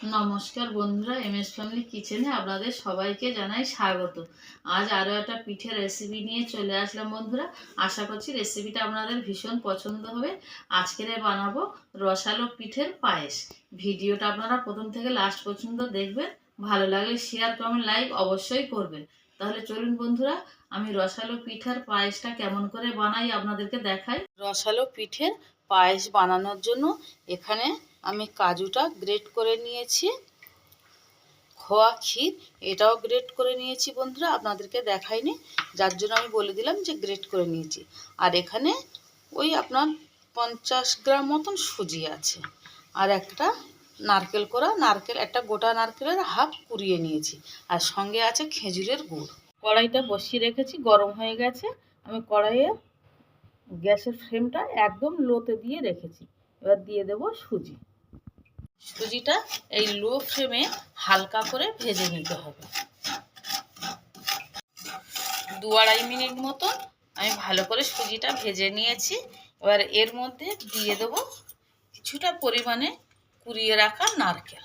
নমস্কার বন্ধুরা M S family কিচেনে আপনাদের সবাইকে জানাই স্বাগত। আজ আরও একটা পিঠের রেসিপি নিয়ে চলে আসলাম বন্ধুরা। আশা করছি রেসিপিটা আপনাদের ভীষণ পছন্দ হবে। আজকের বানাবো রসালো পিঠের পায়েস। ভিডিওটা আপনারা প্রথম থেকে লাস্ট পর্যন্ত দেখবেন, ভালো লাগলে শেয়ার কমেন্ট লাইক অবশ্যই করবেন। তাহলে চলুন বন্ধুরা, আমি রসালো পিঠার পায়েসটা কেমন করে বানাই আপনাদেরকে দেখাই। রসালো পিঠের পায়েস বানানোর জন্য এখানে আমি কাজুটা গ্রেট করে নিয়েছি। খোয়া ক্ষীর, এটাও গ্রেট করে নিয়েছি বন্ধুরা, আপনাদেরকে দেখাইনি। যার জন্য আমি বলে দিলাম যে গ্রেট করে নিয়েছি। আর এখানে ওই আপনার পঞ্চাশ গ্রাম মতন সুজি আছে। আর একটা নারকেল করা নারকেল, একটা গোটা নারকেলের হাফ কুড়িয়ে নিয়েছি। আর সঙ্গে আছে খেজুরের গুড়। কড়াইটা বসিয়ে রেখেছি, গরম হয়ে গেছে। আমি কড়াইয়ে গ্যাসের ফ্লেমটা একদম লোতে দিয়ে রেখেছি। এবার দিয়ে দেবো সুজি। সুজিটা এই লো ফ্লেমে হালকা করে ভেজে নিতে হবে। দু আড়াই মিনিট মতো আমি ভালো করে সুজিটা ভেজে নিয়েছি। এবার এর মধ্যে দিয়ে দেবো কিছুটা পরিমাণে কুড়িয়ে রাখা নারকেল।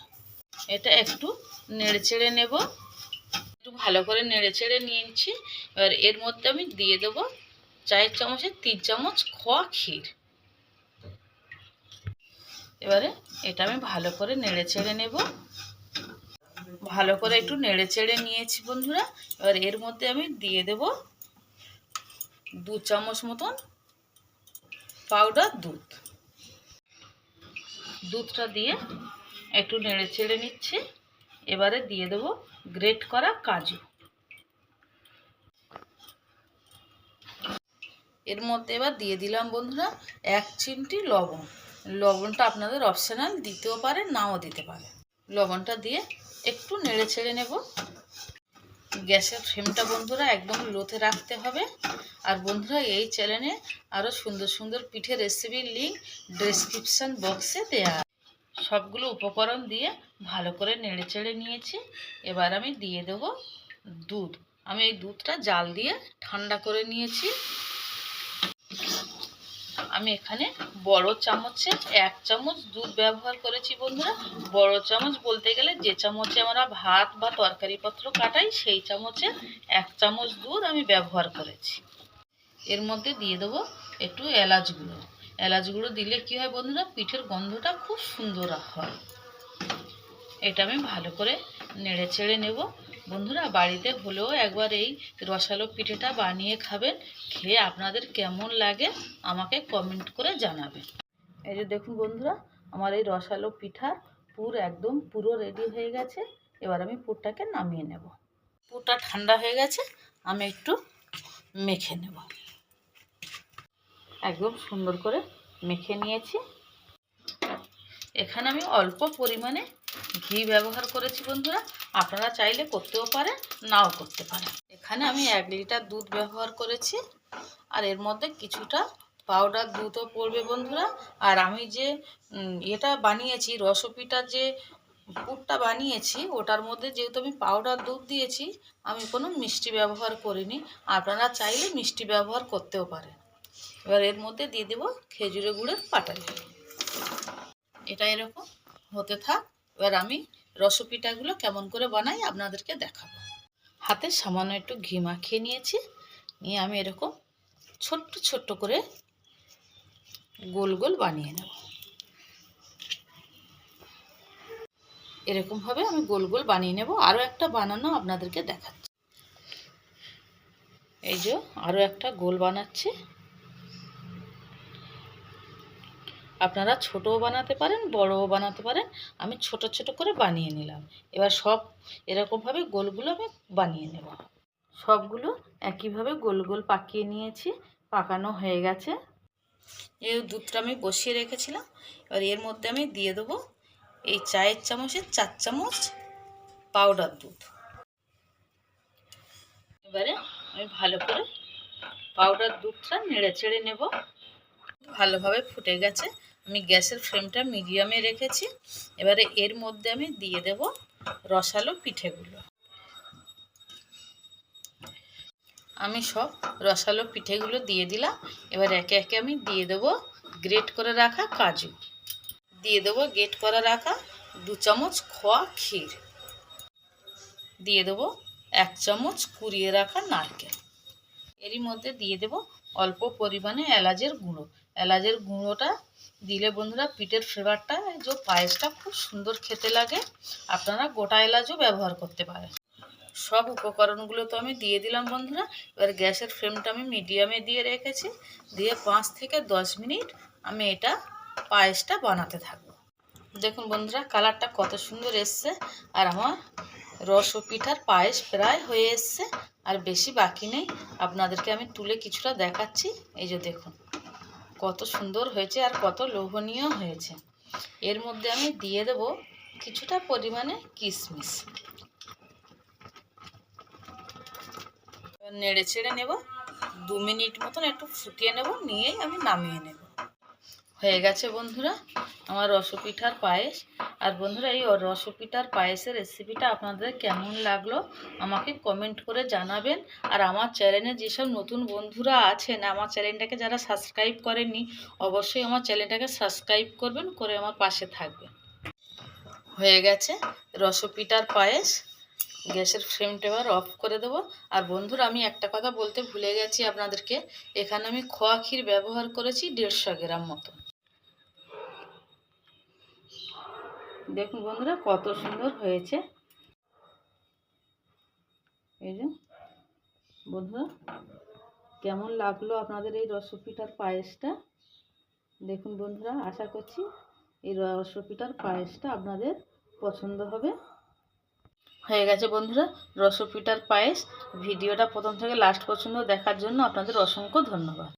এটা একটু নেড়ে চেড়ে নেব। একটু ভালো করে নেড়ে চেড়ে নিয়েছি। এবার এর মধ্যে আমি দিয়ে দেবো চায়ের চামচের তিন চামচ খোয়া ক্ষীর। এবারে এটা আমি ভালো করে নেড়ে ছেড়ে নেব। ভালো করে একটু নেড়ে চেড়ে নিয়েছি বন্ধুরা। এবার এর মধ্যে আমি দিয়ে দেব দু চামচ মতন পাউডার দুধ। দুধটা দিয়ে একটু নেড়ে চেড়ে নিচ্ছি। এবারে দিয়ে দেব গ্রেট করা কাজু। এর মধ্যে এবার দিয়ে দিলাম বন্ধুরা এক চিমটি লবণ। লবণটা আপনাদের অপশনাল দিতেও পারে, নাও দিতে পারে। লবণটা দিয়ে একটু নেড়ে ছেড়ে নেব। গ্যাসের ফ্লেমটা বন্ধুরা একদম লোতে রাখতে হবে। আর বন্ধুরা, এই চ্যানেলে আরও সুন্দর সুন্দর পিঠের রেসিপির লিঙ্ক ডেসক্রিপশান বক্সে দেওয়া সবগুলো উপকরণ দিয়ে ভালো করে নেড়ে চেড়ে নিয়েছি। এবার আমি দিয়ে দেব দুধ। আমি এই দুধটা জাল দিয়ে ঠান্ডা করে নিয়েছি। আমি এখানে বড় চামচে এক চামচ দুধ ব্যবহার করেছি বন্ধুরা। বড় চামচ বলতে গেলে যে চামচে আমরা ভাত বা তরকারিপত্র কাটাই, সেই চামচে এক চামচ দুধ আমি ব্যবহার করেছি। এর মধ্যে দিয়ে দেবো একটু এলাচ গুঁড়ো। এলাচ গুঁড়ো দিলে কী হয় বন্ধুরা, পিঠের গন্ধটা খুব সুন্দর হয়। এটা আমি ভালো করে নেড়ে চেড়ে নেব। বন্ধুরা, বাড়িতে হলেও একবার এই রসালো পিঠেটা বানিয়ে খাবেন। খেয়ে আপনাদের কেমন লাগে আমাকে কমেন্ট করে জানাবেন। এই যে দেখুন বন্ধুরা, আমার এই রসালো পিঠার পুর একদম পুরো রেডি হয়ে গেছে। এবার আমি পুরটাকে নামিয়ে নেব। পুরটা ঠান্ডা হয়ে গেছে, আমি একটু মেখে নেব। একদম সুন্দর করে মেখে নিয়েছি। এখানে আমি অল্প পরিমাণে ঘি ব্যবহার করেছি বন্ধুরা। আপনারা চাইলে করতেও পারেন, নাও করতে পারেন। এখানে আমি এক লিটার দুধ ব্যবহার করেছি, আর এর মধ্যে কিছুটা পাউডার দুধও পড়বে বন্ধুরা। আর আমি যে এটা বানিয়েছি রসপিটা যে পুরটা বানিয়েছি, ওটার মধ্যে যেহেতু আমি পাউডার দুধ দিয়েছি, আমি কোনো মিষ্টি ব্যবহার করিনি। আপনারা চাইলে মিষ্টি ব্যবহার করতেও পারেন। এবার এর মধ্যে দিয়ে দেবো খেজুরে গুড়ের পাটালি। এটা এরকম হতে থাক। এবার আমি রসপিঠাগুলো কেমন করে বানাই আপনাদেরকে দেখাবো। হাতে সামান্য একটু ঘি মাখিয়ে নিয়েছি। নিয়ে আমি এরকম ছোট্ট ছোট্ট করে গোল গোল বানিয়ে নেব। এরকমভাবে আমি গোল গোল বানিয়ে নেব। আরও একটা বানানো আপনাদেরকে দেখাচ্ছি। এই যে আরও একটা গোল বানাচ্ছি। আপনারা ছোটও বানাতে পারেন, বড়ও বানাতে পারেন। আমি ছোট ছোট করে বানিয়ে নিলাম। এবার সব এরকমভাবে গোলগুলো আমি বানিয়ে নেব। সবগুলো একইভাবে গোল গোল পাকিয়ে নিয়েছি, পাকানো হয়ে গেছে। এই দুধটা আমি বসিয়ে রেখেছিলাম। এবার এর মধ্যে আমি দিয়ে দেবো এই চায়ের চামচের চার চামচ পাউডার দুধ। এবারে আমি ভালো করে পাউডার দুধটা নেড়ে চেড়ে নেব। ভালোভাবে ফুটে গেছে। আমি গ্যাসের ফ্লেমটা মিডিয়ামে রেখেছি। এবারে এর মধ্যে আমি দিয়ে দেব রসালো পিঠেগুলো। আমি সব রসালো পিঠেগুলো দিয়ে দিলাম। এবার একে একে আমি দিয়ে দেবো গ্রেট করে রাখা কাজু। দিয়ে দেবো গ্রেট করে রাখা দু চামচ খোয়া ক্ষীর। দিয়ে দেবো এক চামচ কুড়িয়ে রাখা নারকেল। এরই মধ্যে দিয়ে দেব অল্প পরিমাণে এলাচের গুঁড়ো। এলাচের গুঁড়োটা দিলে বন্ধুরা পিঠের ফ্লেভারটা যে পায়েসটা খুব সুন্দর খেতে লাগে। আপনারা গোটা এলাচও ব্যবহার করতে পারেন। সব উপকরণগুলো তো আমি দিয়ে দিলাম বন্ধুরা। এবার গ্যাসের ফ্লেমটা আমি মিডিয়ামে দিয়ে রেখেছি। দিয়ে পাঁচ থেকে দশ মিনিট আমি এটা পায়েসটা বানাতে থাকব। দেখুন বন্ধুরা, কালারটা কত সুন্দর এসছে। আর আমার রস ও পিঠার পায়েস প্রায় হয়ে এসছে। আর বেশি বাকি নেই। আপনাদেরকে আমি তুলে কিছুটা দেখাচ্ছি। এই যে দেখুন। কত সুন্দর হয়েছে আর কত লোভনীয় হয়েছে। এর মধ্যে আমি দিয়ে দেব কিছুটা পরিমাণে কিশমিশ নেড়ে ছেড়ে নেব। দু মিনিট মতন একটু ফুটিয়ে নেব, নিয়েই আমি নামিয়ে নেব। হয়ে গেছে বন্ধুরা, আমার রসপিঠার পায়েস। আর বন্ধুরা, এই রসপিটার পায়েসের রেসিপিটা আপনাদের কেমন লাগল আমাকে কমেন্ট করে জানাবেন। আর আমার চ্যানেলে যেসব নতুন বন্ধুরা আছেন, আমার চ্যানেলটাকে যারা সাবস্ক্রাইব করেননি, অবশ্যই আমার চ্যানেলটাকে সাবস্ক্রাইব করবেন, করে আমার পাশে থাকবেন। হয়ে গেছে রসপিটার পায়েস। গ্যাসের ফ্লেমটা এবার অফ করে দেবো। আর বন্ধুরা, আমি একটা কথা বলতে ভুলে গেছি আপনাদেরকে। এখানে আমি খোয়া ক্ষীর ব্যবহার করেছি দেড়শো গ্রাম মতো দেখুন বন্ধুরা, কত সুন্দর হয়েছে। এই যে, বন্ধুরা, কেমন লাগল আপনাদের এই রসপিঠার পায়েসটা? দেখুন বন্ধুরা, আশা করছি এই রসপিঠার পায়েসটা আপনাদের পছন্দ হবে। হয়ে গেছে বন্ধুরা, রসপিঠার পায়েস। ভিডিওটা প্রথম থেকে লাস্ট পর্যন্ত দেখার জন্য আপনাদের অসংখ্য ধন্যবাদ।